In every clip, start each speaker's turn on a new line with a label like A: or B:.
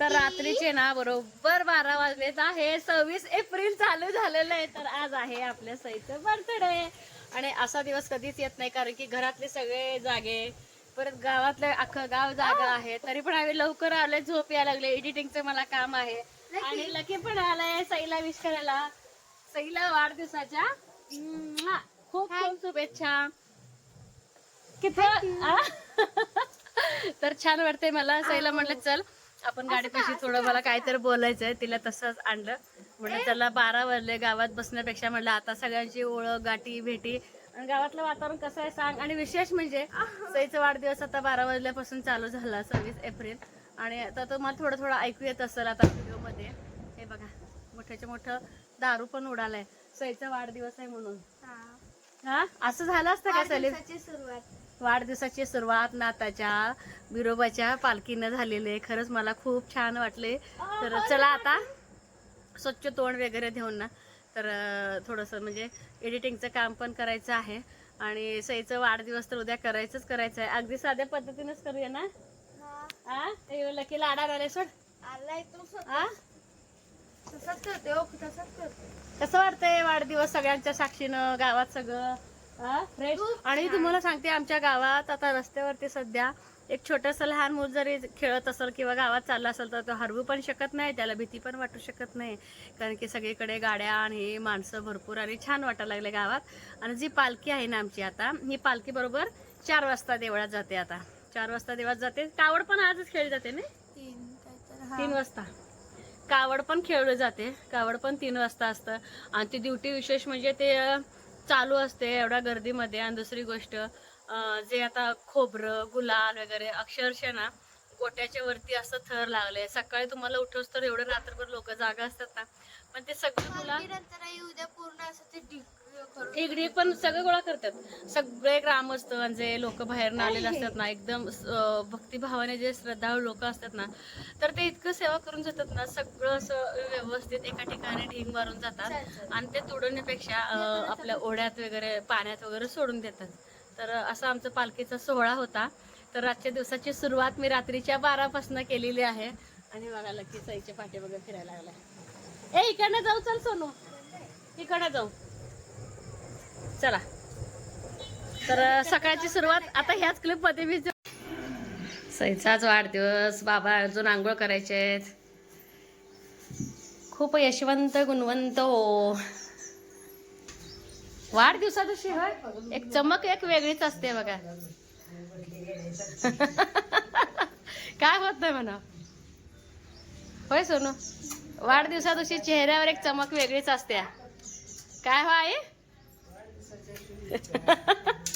A: तर रात्रीचे ना बरोबर बारा वाजलेत आहे. सव्वीस एप्रिल चालू झालेलं आहे. तर आज आहे आपल्या सईचं बर्थडे आणि असा दिवस कधीच येत नाही कारण की घरातले सगळे जागे. परत गावातले अख्खं गाव जागा आहे. तरी पण आम्ही लवकर आले झोप यायला लागले. एडिटिंगचं मला काम आहे. आणि लकी पण आलाय सईला विश करायला. सईला वाढदिवसाच्या! खूप खूप शुभेच्छा. किती? तर छान वाटतंय मला. सईला म्हटलं चल आपण गाडीपाशी थोडं मला काहीतरी बोलायचंय तिला तसंच आणलं. म्हणलं चला बारा वाजले गावात बसण्यापेक्षा म्हणलं आता सगळ्यांची ओळख गाठी भेटी आणि गावातलं वातावरण कसं आहे सांग. आणि विशेष म्हणजे सईचा वाढदिवस आता बारा वाजल्यापासून चालू झाला सव्वीस एप्रिल. आणि आता तुम्हाला थोडं थोडं ऐकू येत असेल आता व्हिडिओमध्ये. हे बघा मोठ्याच्या मोठं दारू पण उडालाय. सईचा वाढदिवस आहे म्हणून. हा. असं झालं असतं का सेलिब्रेट
B: सुरुवात.
A: वाढदिवसाची सुरुवात नाताच्या बिरोबाच्या पालखीनं झालेली आहे. खरंच मला खूप छान वाटले. तर चला आता स्वच्छ तोंड वगैरे देऊन ना. तर थोडंसं म्हणजे एडिटिंगचं काम पण करायचं आहे. आणि सईचं वाढदिवस तर उद्या करायचंच करायचं आहे. अगदी साध्या पद्धतीनेच करूया ना? हा. लकी लाडा आले सोड.
B: आलाय
A: हा
B: तसंच करते.
A: कसं वाटतंय वाढदिवस सगळ्यांच्या साक्षीनं गावात सगळं? फ्रेश आणि तुम्हाला सांगते आमच्या गावात आता रस्त्यावरती सध्या एक छोटस लहान मूल जरी खेळत असेल किंवा गावात चालला असेल तर तो हरवू पण शकत नाही त्याला भीती पण वाटू शकत नाही. कारण की सगळीकडे गाड्या आणि माणसं भरपूर आणि छान वाटायला लागले गावात. आणि जी पालखी आहे ना आमची आता ही पालखी बरोबर चार वाजता देवळात जाते आता. चार वाजता देवळात जाते. कावड पण आजच खेळली जाते ना?
B: तीन
A: वाजता. कावड पण खेळलं जाते. कावड पण तीन वाजता असतं. आणि ती ड्युटी विशेष म्हणजे ते चालू असते एवढ्या गर्दीमध्ये. आणि दुसरी गोष्ट जे आता खोबरं गुलाल वगैरे अक्षरशः ना गोट्याच्या वरती असं थर लागले सकाळी तुम्हाला उठवस तर एवढं रात्रभर लोक जागा असतात ना. पण ते सगळे मुला
B: उद्या पूर्ण असं ते
A: पण सगळे गोळा करतात. सगळे ग्रामस्थ जे लोक बाहेर आलेले असतात ना एकदम भक्तिभावाने जे श्रद्धाळू लोक असतात ना तर ते इतकं सेवा करून जातात ना सगळं असं व्यवस्थित एका ठिकाणी ढीग मारून जातात. आणि ते तुडवण्यापेक्षा आपल्या ओढ्यात वगैरे पाण्यात वगैरे सोडून देतात. तर असा आमचा पालखीचा सोहळा होता. तर आजच्या दिवसाची सुरुवात मी रात्रीच्या बारापासून केलेली आहे. आणि बघा लकी साईच्या पाठी वगैरे फिरायला लागला ए इकडनं जाऊ चल सोनू. इकडनं जाऊ. चला. तर सकाळची सुरुवात आता ह्याच क्लिपमध्ये मी सईचाच वाढदिवस बाबा अजून आंघोळ करायचे खूप यशवंत गुणवंत हो वाढदिवसात शिवाय एक चमक एक वेगळीच असते बघा. काय होत नाही म्हणा? होय सोनू वाढदिवसा दिवशी चेहऱ्यावर एक चमक वेगळीच असते काय हो आई?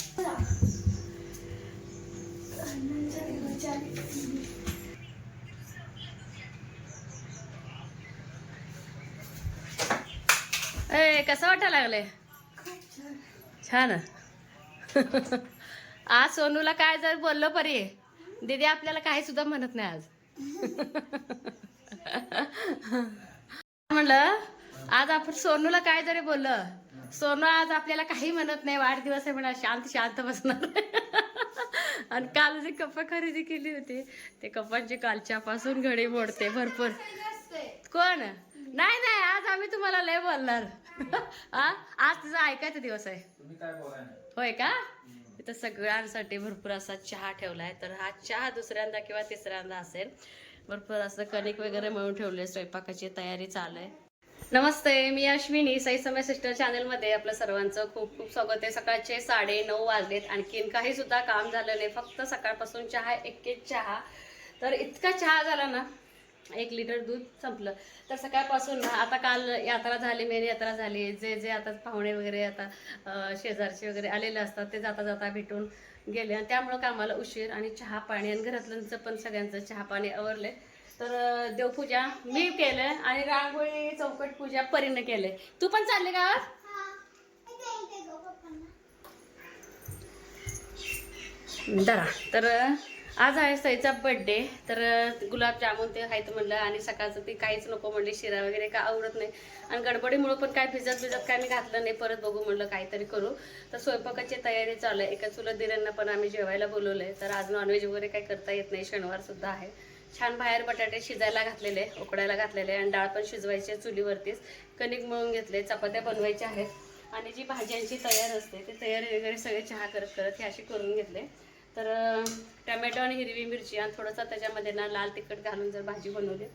A: ए कसं वाटायला लागले छान. आज सोनूला काय जर बोललो परी दीदी आपल्याला काही सुद्धा म्हणत नाही आज. म्हणलं आज आपण सोनूला काय जरी बोललं सोनू आज आपल्याला काही म्हणत नाही वाढदिवस आहे म्हणा शांत शांत बसणार. आणि काल जी कप्पा खरेदी केली होती ते कप्पांची कालच्या पासून घडी मोडते भरपूर. कोण? नाही नाही आज आम्ही तुम्हाला लय बोलणार. आज तुझा ऐकायचा दिवस आहे. होय का? इथं सगळ्यांसाठी भरपूर असा चहा ठेवलाय. तर हा चहा दुसऱ्यांदा किंवा तिसऱ्यांदा असेल. भरपूर असं कणिक वगैरे मिळून ठेवले स्वयंपाकाची तयारी चालू आहे नमस्ते मी अश्विनी. साई समय सिस्टर चॅनलमध्ये आपलं सर्वांचं खूप खूप स्वागत आहे. सकाळचे साडे नऊ वाजलेत. आणखीन काही सुद्धा काम झालं नाही. फक्त सकाळपासून चहा एक एक चहा. तर इतका चहा झाला ना एक लिटर दूध संपलं. तर सकाळपासून ना आता काल यात्रा झाली मेन यात्रा झाली. जे जे आता पाहुणे वगैरे आता शेजारचे वगैरे आलेले असतात ते जाता जाता भेटून गेले. आणि त्यामुळं कामाला उशीर आणि चहा पाणी आणि घरातल्यांचं पण सगळ्यांचं चहा पाणी आवरले. तर देवपूजा मी केलं आणि रांगोळी चौकट पूजा परीनं केले. तू पण चालली गावात? दरा तर आज आहे सईचा बड्डे तर गुलाबजामुन ते आहेत म्हणलं आणि सकाळचं ते काहीच नको म्हणले शिरा वगैरे का आवडत नाही. आणि गडबडीमुळं पण काय भिजत भिजत काय मी घातलं नाही परत बघू म्हणलं काहीतरी करू. तर स्वयंपाकाची तयारी चालू आहे. एका चुलत दिरांना पण आम्ही जेवायला बोलवलं आहे. तर आज नॉनव्हेज वगैरे काही करता येत नाही शनिवारसुद्धा आहे. छान बाहेर बटाटे शिजायला घातलेले उकडायला घातलेले आणि डाळ पण शिजवायची चुलीवरतीच. कणिक मळून घेतले चपात्या बनवायच्या आहेत. आणि जी भाज्यांची तयार असते ते तयारी वगैरे सगळे चहा करत करत हे अशी करून घेतले. तर टमॅटो आणि हिरवी मिरची आणि थोडंसं त्याच्यामध्ये ना लाल तिखट घालून जर भाजी बनवली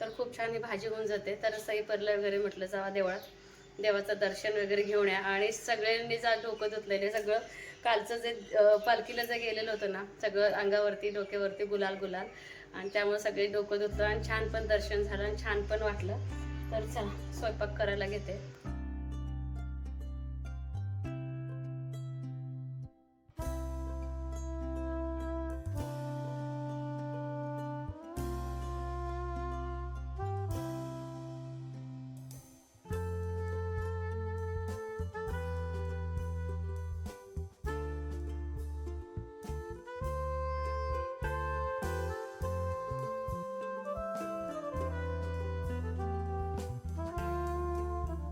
A: तर खूप छान ही भाजी होऊन जाते. तर सई परलं वगैरे म्हटलं जावा देवळात. देवाचं दर्शन वगैरे घेऊन या. आणि सगळ्यांनी जा डोकं धुतलेले सगळं कालचं जे पालखीला जे गेलेलं होतं ना सगळं अंगावरती डोक्यावरती गुलाल गुलाल. आणि त्यामुळे सगळे डोकं धुतलं आणि छान पण दर्शन झालं आणि छान पण वाटलं. तर चला स्वयंपाक करायला घेते.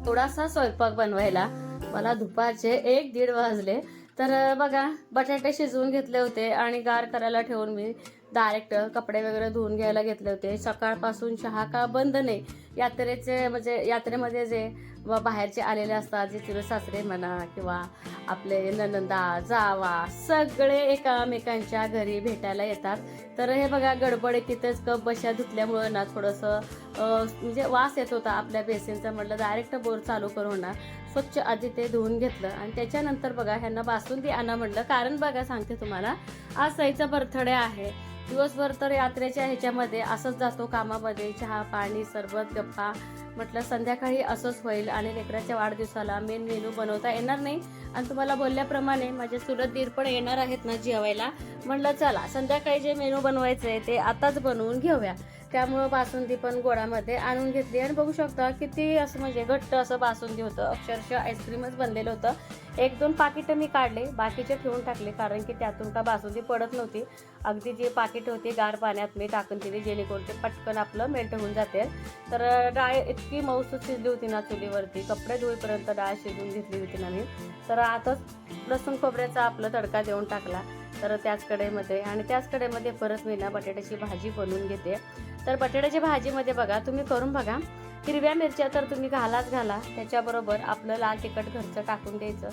A: थोडासा स्वयंपाक बनवायला. मला दुपारचे एक दीड वाजले. तर बघा बटाटे शिजवून घेतले होते आणि गार करायला ठेवून मी डायरेक्ट कपडे वगैरे धुवून घ्यायला घेतले होते. सकाळपासून चहा का बंद नाही. यात्रेचे म्हणजे यात्रेमध्ये जे व बाहेरचे आलेले असतात जे चुलत सासरे म्हणा किंवा आपले ननंदा जावा सगळे एकामेकांच्या घरी भेटायला येतात. तर हे बघा गडबड तिथेच कप बशा धुतल्यामुळं ना थोडंसं म्हणजे वास येत होता आपल्या बेसिनचा. म्हटलं डायरेक्ट बोर चालू करून ना. स्वच्छ आधी ते धुवून घेतलं. आणि त्याच्यानंतर बघा ह्यांना बासुंदी आणा म्हणलं कारण बघा सांगते तुम्हाला आज सईचा बर्थडे आहे. दिवसभर तर यात्रेच्या ह्याच्यामध्ये असंच जातो कामामध्ये. चहा पाणी सरबत गप्पा. म्हटलं संध्याकाळी असंच होईल आणि लेकराच्या वाढदिवसाला मेन मेनू बनवता येणार नाही. आणि तुम्हाला बोलल्याप्रमाणे माझे सुरत दीर पण येणार आहेत ना जेवायला. म्हटलं चला संध्याकाळी जे मेनू बनवायचे आहे ते आताच बनवून घेऊया. त्यामुळं बासुंदी पण गोडामध्ये आणून घेतली. आणि बघू शकता किती असं म्हणजे घट्ट असं बासुंदी होतं. अक्षरशः आईस्क्रीमच बनलेलं होतं. एक दोन पाकिटं मी काढले. बाकीचे ठेवून टाकले कारण की त्यातून का बासुंदी पडत नव्हती. अगदी जी पाकिट होती गार पाण्यात मी टाकून दिली जेणेकरून ते पटकन आपलं मेल्ट होऊन जाते तर डाळ इतकी मऊसूद शिजली होती ना चुलीवरती. कपडे धुईपर्यंत डाळ शिजवून घेतली होती ना मी. तर आताच लसूण खोबऱ्याचा आपलं तडका देऊन टाकला. तर त्याच कढईमध्ये आणि त्याच कढईमध्ये परत मी ना बटाट्याची भाजी बनवून घेते. तर बटाट्याच्या भाजीमध्ये बघा तुम्ही करून बघा. हिरव्या मिरच्या तर तुम्ही घालाच घाला. त्याच्याबरोबर आपलं लाल तिखट घरचं टाकून द्यायचं.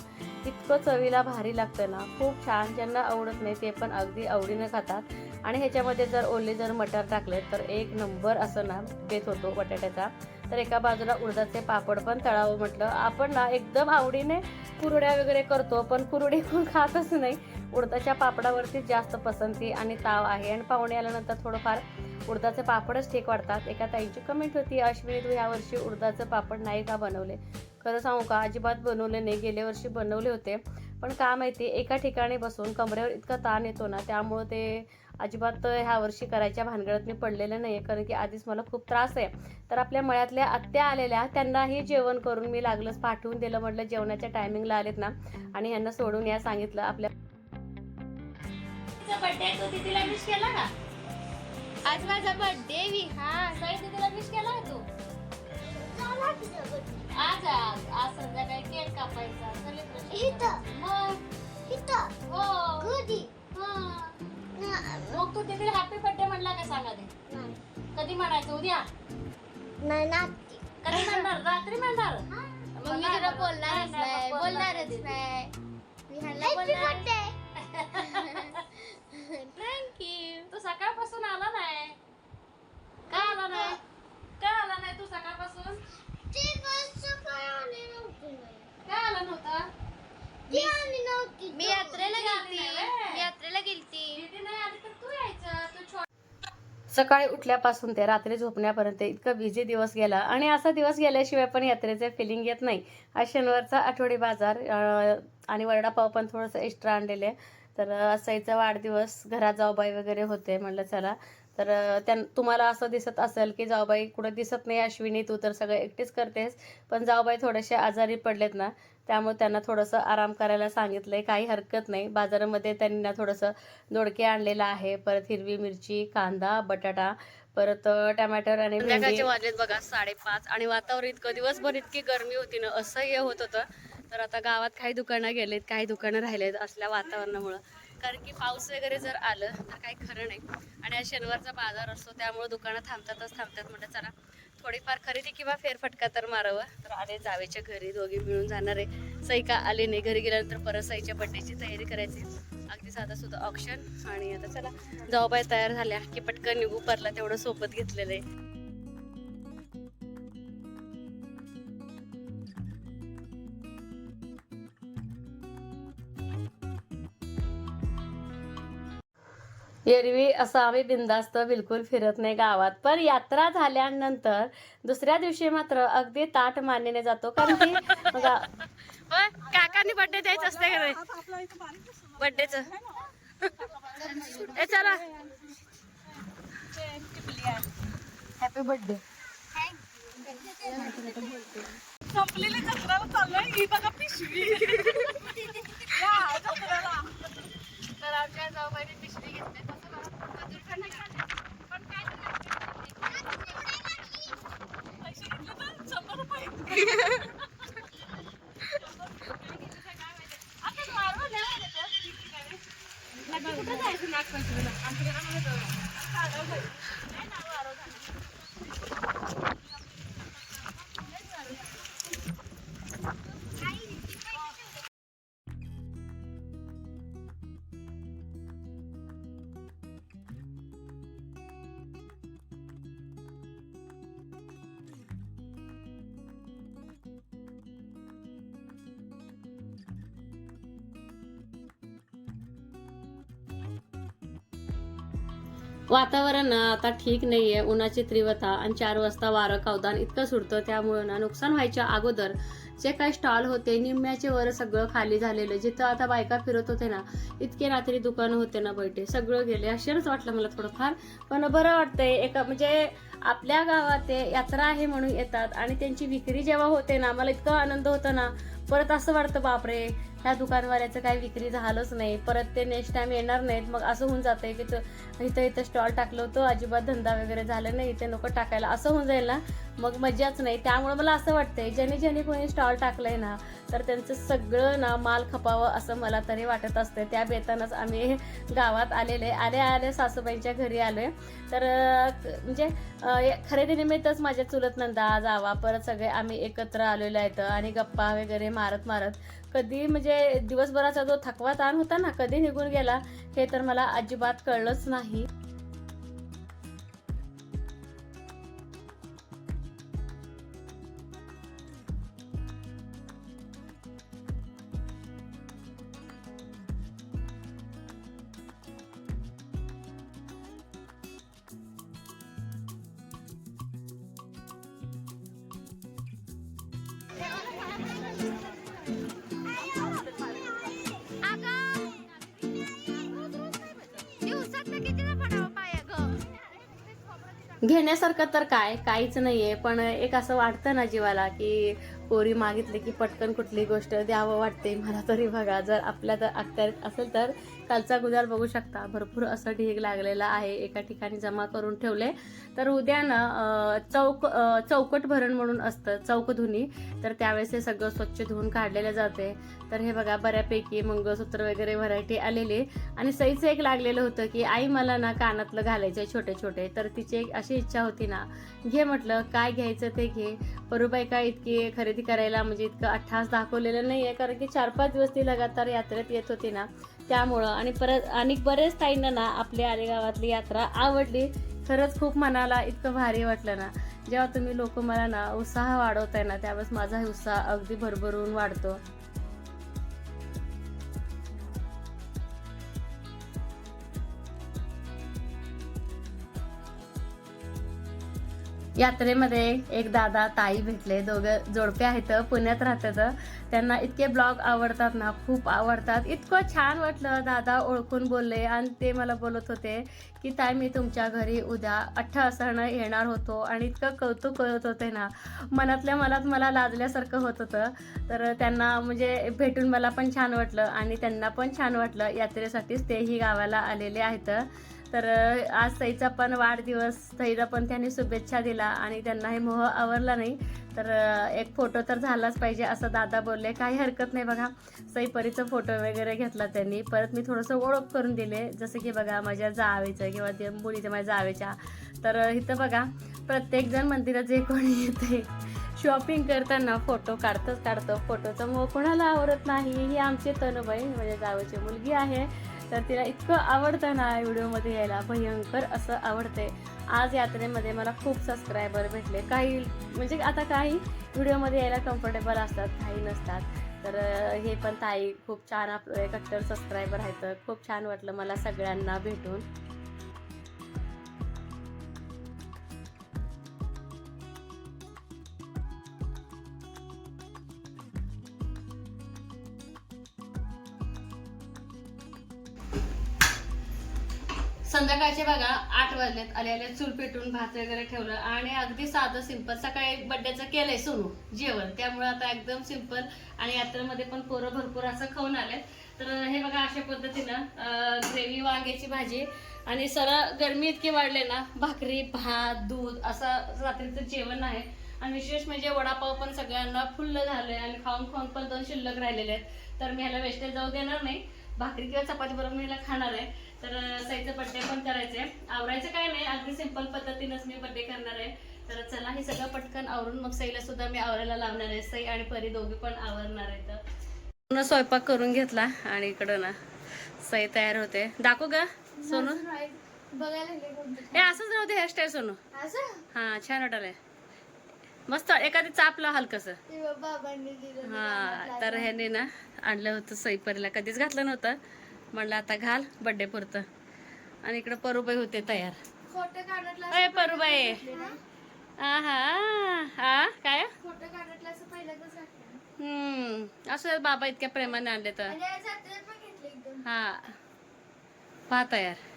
A: इतकं चवीला भारी लागतं ना. खूप छान. ज्यांना आवडत नाही ते पण अगदी आवडीनं खातात. आणि ह्याच्यामध्ये जर ओले जर मटर टाकले तर एक नंबर असं ना बेत होतो बटाट्याचा. तर एका बाजूला उडदाचे पापड पण तळावं म्हटलं. आपण ना एकदम आवडीने कुरड्या वगैरे करतो पण कुरडी कोण खातच नाही. उडदाच्या पापडावरती जास्त पसंती आणि ताव आहे. आणि पाहुणे आल्यानंतर थोडंफार उडदाचे पापडच ठीक वाटतात एका ताईची कमेंट होती अश्विनी तू ह्यावर्षी उडदाचं पापड नाही का बनवले? खरं सांगू का अजिबात बनवले नाही. गेल्या वर्षी बनवले होते. पण का माहिती एका ठिकाणी बसून कमरेवर इतका ताण येतो ना त्यामुळं ते अजिबात ह्या वर्षी करायच्या भानगडत मी पडलेले नाही आहे कारण की आधीच मला खूप त्रास आहे. तर आपल्या मळ्यातल्या आत्या आलेल्या त्यांनाही जेवण करून मी लागलंच. पाठवून दिलं म्हटलं जेवणाच्या टायमिंगला आलेत ना. आणि यांना सोडून या सांगितलं आपल्या बर्थडे तू तिला विश केला का?
B: आज माझा बर्थडे बी हा
A: सई तिला विश केला का तू? आज आज संध्याकाळी केक कापायचा. सेलिब्रेशन मग? हो. मग तू तिथे हॅपी बर्थडे म्हणला का सांगा ते कधी म्हणायचं? उद्या? कधी म्हणणार? रात्री म्हणणार?
B: मग मी तुला बोलणारच नाही बोलणारच नाही. मी ह्याला बोलणार. थँक्यू
A: तू सकाळपासून आला नाही. का आला नाही? का आला नाही तू सकाळपासून? का आला नव्हता?
B: मी यात्रेला गेलती. मी यात्रेला गेलती.
A: दीदी नाही आली तर तू यायचं. तू सकाळी उठल्यापासून ते रात्री झोपण्यापर्यंत इतका बिझी दिवस गेला. आणि असा दिवस गेल्याशिवाय पण यात्रेचे फिलिंग येत नाही. आज शनिवारचा आठवडी बाजार अं, आणि वडापाव पण थोडंसं एक्स्ट्रा आणलेले. तर असाईचा वाढदिवस घरात जाऊबाई वगैरे होते म्हणलं चला. तर त्यां तुम्हाला असं दिसत असेल की जाऊबाई कुठं दिसत नाही अश्विनी तू तर सगळं एकटीच करतेस. पण जाऊबाई थोडेसे आजारी पडलेत ना त्यामुळे त्यांना थोडंसं आराम करायला सांगितलंय. काही हरकत नाही. बाजारामध्ये त्यांनी ना थोडंसं दोडके आणलेलं आहे. परत हिरवी मिरची कांदा बटाटा परत टमाटर आणि वाजलेत बघा साडेपाच. आणि वातावरण इतकं दिवसभर इतकी गरमी होती ना असह्य होत होतं. तर आता गावात काही दुकानं गेलेत काही दुकानं राहिलेत असल्या वातावरणामुळं. कारण की पाऊस वगैरे जर आलं तर काही खरं नाही. आणि आज शनिवारचा बाजार असतो त्यामुळे दुकानं थांबतातच थांबतात. म्हणजे चला थोडीफार खरेदी किंवा फेरफटका तर मारावं. तर आले जावेच्या घरी दोघे मिळून जाणार आहे. सई का आले नाही घरी गेल्यानंतर परत सईच्या बड्डेची तयारी करायची. अगदी साधा सुद्धा ऑप्शन आणि आता चला जाऊबाई तयार झाल्या की पटकन निघू परला तेवढं सोबत घेतलेलं आहे. एरवी असं आम्ही बिंदास्त बिलकुल फिरत नाही गावात. पण यात्रा झाल्यानंतर दुसऱ्या दिवशी मात्र अगदी ताट मानेने जातो. कारण की काकांनी बर्थडे द्यायचं असते ए चला. हॅपी बर्थडे
C: संपलेली जत्राला चाललोय. ही बघा पिशवी.
A: तर आमच्या जाऊबाईने पिशवी घेतली तसं मला मजूरकडनं घ्यायचं. पण काय
C: पैसे घेतले तर शंभर रुपये आता मारवा नाही आले तर ठिकठिकाणी.
A: कुठं जायचं नागपंचमीला आमच्या घरामध्ये वातावरण ना आता ठीक नाहीये. उन्हाची तीव्रता आणि चार वाजता वारं कावदान इतकं सुटतं. त्यामुळे ना नुकसान व्हायच्या अगोदर जे काही स्टॉल होते निम्म्याचे वर सगळं खाली झालेलं जिथं आता बायका फिरत होते ना इतके रात्री दुकानं होते ना बैठे. सगळं गेले. आश्चर्यच वाटलं मला थोडंफार. पण बरं वाटतंय. एका म्हणजे आपल्या गावात ते यात्रा आहे म्हणून येतात. आणि त्यांची विक्री जेव्हा होते ना मला इतकं आनंद होतो ना परत असं वाटतं बापरे ह्या दुकानवाल्याचं काही विक्री झालंच नाही. परत ते नेक्स्ट टाइम येणार नाहीत मग असं होऊन जातंय की इथं इथं स्टॉल टाकलं होतं अजिबात धंदा वगैरे झाला नाही इथे नको टाकायला. असं होऊन जाईल ना मग मजाच नाही. त्यामुळे मला असं वाटतंय ज्याने ज्याने कोणी स्टॉल टाकलंय ना तर त्यांचं सगळं ना माल खपावं असं मला तरी वाटत असतं त्या बेतानच आम्ही गावात आलेले. आले आले सासूबाईंच्या घरी आलोय. तर म्हणजे खरेदीनिमित्तच माझ्या चुलत नंदा जावा. परत सगळे आम्ही एकत्र आलेलो आहेत आणि गप्पा वगैरे मारत मारत. कधी म्हणजे दिवसभराचा जो थकवा ताण होता ना कधी निघून गेला हे तर मला अजिबात कळलंच नाही. घेण्यासारखं तर काय काहीच नाहीये. पण एक असं वाटतं ना जीवाला की पोरी मागितली की पटकन कुठली गोष्ट द्यावं वाटते मला तरी बघा. जर आपल्या तर अखत्यारीत असेल तर कालचा गुजार बघू शकता. भरपूर असं ढीग लागलेला आहे. एका ठिकाणी जमा करून ठेवले. तर उद्या ना चौक चौकट भरण म्हणून असतं चौकधुनी तर त्यावेळेस हे सगळं स्वच्छ धुवून काढलेलं जाते. तर हे बघा बऱ्यापैकी मंगळसूत्र वगैरे व्हरायटी आलेली. आणि सईचं एक लागलेलं होतं की आई मला ना कानातलं घालायचं छोटे छोटे तर तिची एक अशी इच्छा होती ना घे म्हटलं काय घ्यायचं ते घे. परूबाई काय इतकी खरेदी करायला म्हणजे इतकं अठ्ठास दाखवलेलं नाही आहे कारण की चार पाच दिवस ती लगातार यात्रेत येत होती ना त्यामुळं. आणि परत आणि बरेच ताईंना ना आपली आलेगावातली यात्रा आवडली. खरंच खूप मनाला इतकं भारी वाटलं ना. जेव्हा तुम्ही लोक मला ना उत्साह वाढवताय ना त्यावेळेस माझाही उत्साह अगदी भरभरून वाढतो. यात्रेमध्ये एक दादा ताई भेटले. दोघं जोडपे आहेत पुण्यात राहतात. त्यांना इतके ब्लॉग आवडतात ना खूप आवडतात. इतकं छान वाटलं दादा ओळखून बोलले आणि ते मला बोलत होते की ताई मी तुमच्या घरी उद्या अठ्ठा असणं येणार होतो आणि इतकं कौतुक करत होते ना. मनातल्या मनात मला लाजल्यासारखं होत होतं. तर त्यांना म्हणजे भेटून मला पण छान वाटलं आणि त्यांना पण छान वाटलं. यात्रेसाठीच तेही गावाला आलेले आहेत. तर आज सईचा पण वाढदिवस सईला पण त्यांनी शुभेच्छा दिला आणि त्यांना हे मोह आवरला नाही. तर एक फोटो तर झालाच पाहिजे असं दादा बोलले. काही हरकत नाही बघा. सईपरीचा फोटो वगैरे घेतला त्यांनी. परत मी थोडंसं ओळख करून दिले. जसं की बघा माझ्या जावेचं किंवा ते मुलीच्या माझ्या जावेच्या. तर इथं बघा प्रत्येकजण मंदिरात जे कोणी येते शॉपिंग करताना फोटो काढतच काढतो. फोटोचा मोह कोणाला आवडत नाही? ही आमची तनुबाई म्हणजे जावेची मुलगी आहे. तर तिला इतकं आवडतं ना व्हिडिओमध्ये यायला भयंकर असं आवडते आज यात्रेमध्ये मला खूप सबस्क्रायबर भेटले. काही म्हणजे आता काही व्हिडिओमध्ये यायला कम्फर्टेबल असतात काही नसतात. तर हे पण ताई खूप छान आपले कट्टर सबस्क्रायबर आहेत. खूप छान वाटलं मला सगळ्यांना भेटून. संध्याकाळचे बघा आठ वाजलेत. आले आले चूल पेटून भात वगैरे ठेवलं आणि अगदी साधं सिंपल सकाळी बड्डेचं केलंय सोनू जेवण. त्यामुळे आता एकदम सिंपल आणि यात्रेमध्ये पण पोरं भरपूर असं खाऊन आले तर हे बघा अशा पद्धतीनं ग्रेव्ही वांग्याची भाजी आणि सरळ गरमी इतकी वाढले ना भाकरी भात दूध असं रात्रीचं जेवण आहे. आणि विशेष म्हणजे वडापाव पण सगळ्यांना फुल्ल झालंय आणि खाऊन खाऊन पण दोन शिल्लक राहिलेले आहेत. तर मी ह्याला वेस्टेज जाऊ देणार नाही. भाकरी किंवा चपाती बरोबर मी ह्याला खाणार आहे. तर सईचं बड्डे पण करायचंय. आवरायचं काय नाही अगदी सिंपल पद्धतीनंच मी बड्डे करणार आहे. तर चला हे सगळं पटकन आवरून मग सईला सुद्धा मी आवरायला लावणार आहे. सई आणि परी दोघी पण आवरणार आहे तर पूर्ण स्वयंपाक करून घेतला आणि इकडं ना सई तयार होते. दाखवू ग सोनू.
B: बघायला.
A: हे असंच नव्हते हेअरस्टाईल सोनू.
B: असं?
A: हा छान वाटलंय. मस्त एखादी चापलं हलकस. हा तर ह्याने ना आणलं होतं सईपरीला. कधीच घातलं नव्हतं. म्हणलं आता घाल बड्डे पुरतं. आणि इकडं परूबाई होते तयार. अय परूबाई. आहा हा काय?
B: असं
A: हम्म बाबा इतक्या प्रेमाने आणले तर. हा. पहा तयार.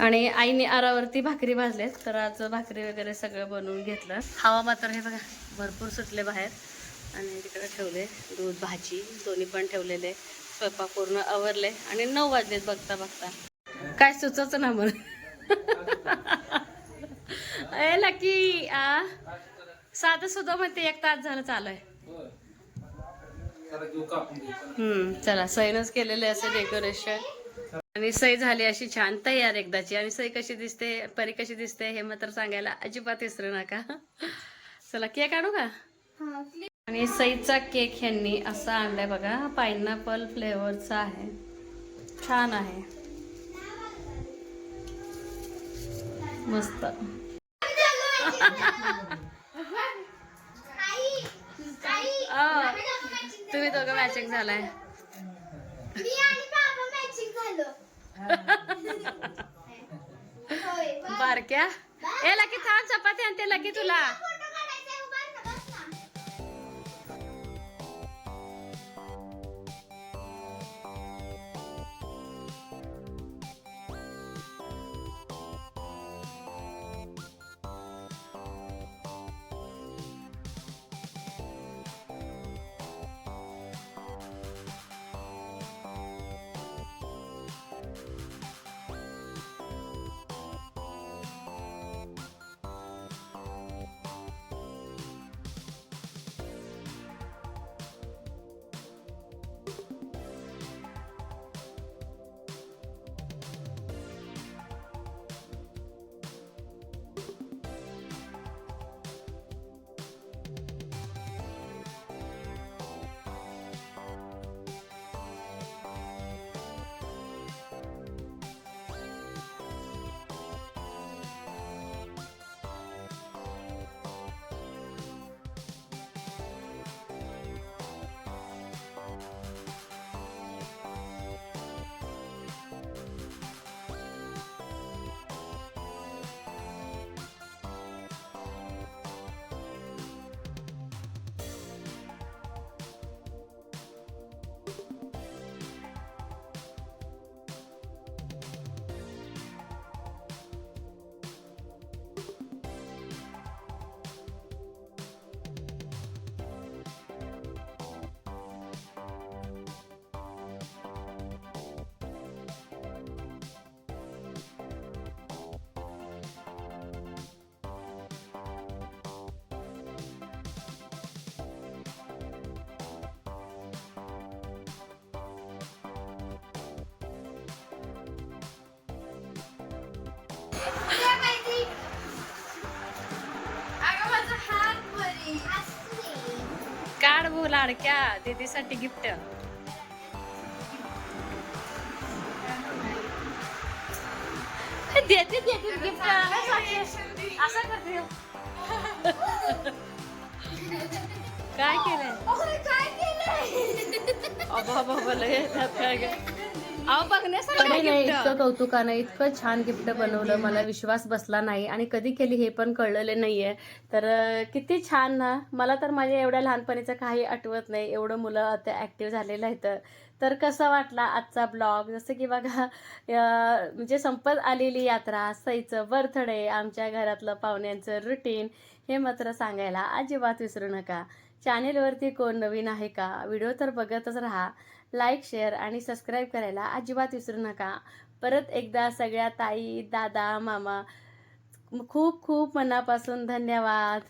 A: आणि आईने आरावरती भाकरी भाजलेत तर आज भाकरी वगैरे सगळं बनवून घेतलं. हवा मात्र हे बघा भरपूर सुटले बाहेर. आणि तिकडे ठेवले दूध भाजी दोन्ही पण ठेवलेले. स्वयंपाक पूर्ण आवरले आणि नऊ वाजलेत बघता बघता. काय सुचच ना मला. ए लकी आ? साधं सुद्धा म्हणते एक तास झालं चालू आहे हम्म चला सईनच केलेले असे डेकोरेशन आणि सई झाली अशी छान तयार एकदाची. आणि सई कशी दिसते परी कशी दिसते हे मात्र सांगायला अजिबात विसरू नका. चला केक आणू का?
B: हा
A: आणि सईचा केक ह्यांनी असा आणलाय बघा पायनॅपल फ्लेवरचा आहे. छान आहे. मस्त. तुम्ही दोघं मॅचिंग झालाय
B: मी आणि बाबा मॅचिंग झालो होय बघ.
A: बारक्या? ए लकी थांब चपाती आणते लकी तुला. भाऊ लाडक्या दीदीसाठी गिफ्ट देते देते गिफ्ट असं करते. काय केलंय? अबा बाबा लय येतात काय इतकं कौतुकानं इतकं छान गिफ्ट बनवलं. मला विश्वास बसला नाही. आणि कधी केली हे पण कळलेलं नाहीये. तर किती छान ना. मला तर माझ्या एवढ्या लहानपणीचं काही आठवत नाही. एवढं मुलं आता ॲक्टिव्ह झालेलं आहेत. तर कसा वाटला आजचा ब्लॉग जसं की बघा म्हणजे संपत आलेली यात्रा सईचं बर्थडे आमच्या घरातलं पाहुण्यांचं रुटीन हे मात्र सांगायला अजिबात विसरू नका. चॅनेलवरती कोण नवीन आहे का? व्हिडिओ तर बघतच राहा. लाईक शेअर आणि सबस्क्राईब करायला अजिबात विसरू नका. परत एकदा सगळ्या ताई दादा मामा खूप खूप मनापासून धन्यवाद.